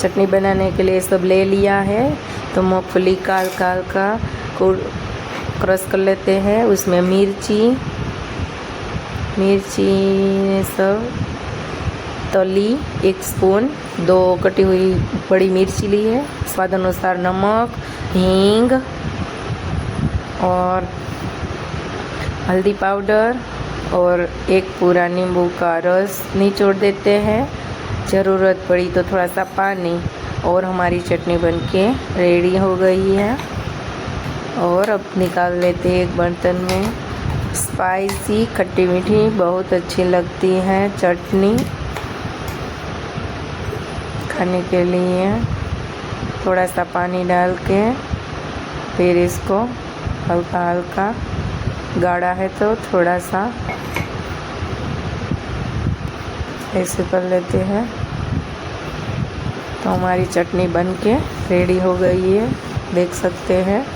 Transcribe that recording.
चटनी बनाने के लिए सब ले लिया है। तो मूंगफली काल हल्का को क्रश कर लेते हैं। उसमें मिर्ची मिर्ची सब तली, एक स्पून, दो कटी हुई बड़ी मिर्ची ली है। स्वाद अनुसार नमक, हींग और हल्दी पाउडर और एक पूरा नींबू का रस निचोड़ देते हैं। ज़रूरत पड़ी तो थोड़ा सा पानी और हमारी चटनी बनके रेडी हो गई है। और अब निकाल लेते हैं एक बर्तन में। स्पाइसी खट्टी मीठी बहुत अच्छी लगती है चटनी खाने के लिए। थोड़ा सा पानी डाल के फिर इसको हल्का हल्का गाढ़ा है तो थोड़ा सा ऐसे कर लेते हैं। तो हमारी चटनी बन के रेडी हो गई है। देख सकते हैं।